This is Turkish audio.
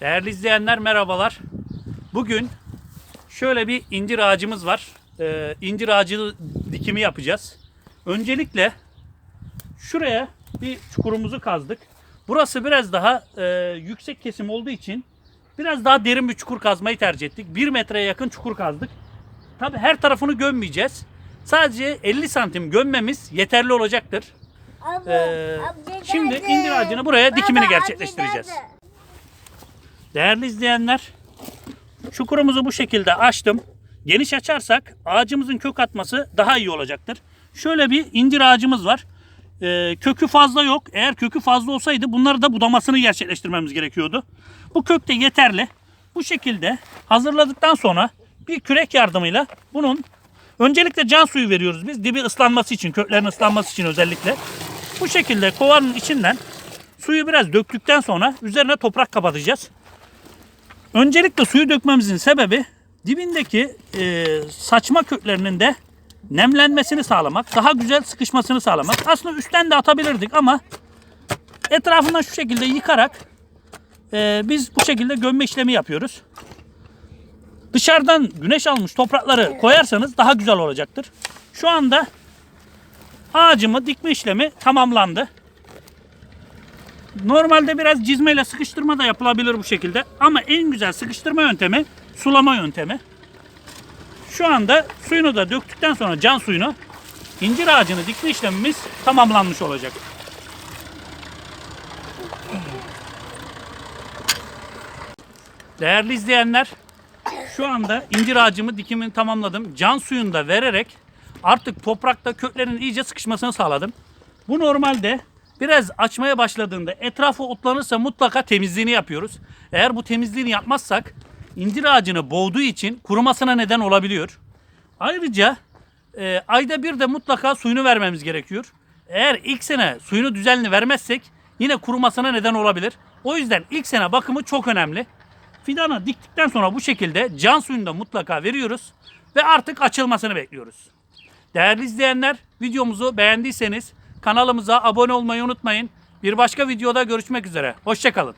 Değerli izleyenler merhabalar. Bugün şöyle bir incir ağacımız var. Ee, incir ağacı dikimi yapacağız. Öncelikle şuraya bir çukurumuzu kazdık. Burası biraz daha e, yüksek kesim olduğu için biraz daha derin bir çukur kazmayı tercih ettik. 1 metreye yakın çukur kazdık. Tabi her tarafını gömmeyeceğiz. Sadece 50 santim gömmemiz yeterli olacaktır. Abla, Ee, amca şimdi incir ağacını buraya dikimini Baba, gerçekleştireceğiz. geldi. Değerli izleyenler, çukurumuzu bu şekilde açtım. Geniş açarsak ağacımızın kök atması daha iyi olacaktır. Şöyle bir incir ağacımız var. Ee, kökü fazla yok. Eğer kökü fazla olsaydı bunları da budamasını gerçekleştirmemiz gerekiyordu. Bu kök de yeterli. Bu şekilde hazırladıktan sonra bir kürek yardımıyla bunun öncelikle can suyu veriyoruz biz. Dibi ıslanması için, köklerin ıslanması için özellikle. Bu şekilde kovanın içinden suyu biraz döktükten sonra üzerine toprak kapatacağız. Öncelikle suyu dökmemizin sebebi dibindeki e, saçma köklerinin de nemlenmesini sağlamak, daha güzel sıkışmasını sağlamak. Aslında üstten de atabilirdik ama etrafından şu şekilde yıkarak e, biz bu şekilde gömme işlemi yapıyoruz. Dışarıdan güneş almış toprakları koyarsanız daha güzel olacaktır. Şu anda ağacımı dikme işlemi tamamlandı. Normalde biraz cizmeyle sıkıştırma da yapılabilir bu şekilde. Ama en güzel sıkıştırma yöntemi sulama yöntemi. Şu anda suyunu da döktükten sonra can suyunu incir ağacını dikme işlemimiz tamamlanmış olacak. Değerli izleyenler, şu anda incir ağacımı dikimini tamamladım. Can suyunu da vererek artık toprakta köklerin iyice sıkışmasını sağladım. Bu normalde biraz açmaya başladığında etrafı otlanırsa mutlaka temizliğini yapıyoruz. Eğer bu temizliğini yapmazsak incir ağacını boğduğu için kurumasına neden olabiliyor. Ayrıca e, ayda bir de mutlaka suyunu vermemiz gerekiyor. Eğer ilk sene suyunu düzenli vermezsek yine kurumasına neden olabilir. O yüzden ilk sene bakımı çok önemli. Fidanı diktikten sonra bu şekilde can suyunu da mutlaka veriyoruz ve artık açılmasını bekliyoruz. Değerli izleyenler videomuzu beğendiyseniz kanalımıza abone olmayı unutmayın. Bir başka videoda görüşmek üzere. Hoşçakalın.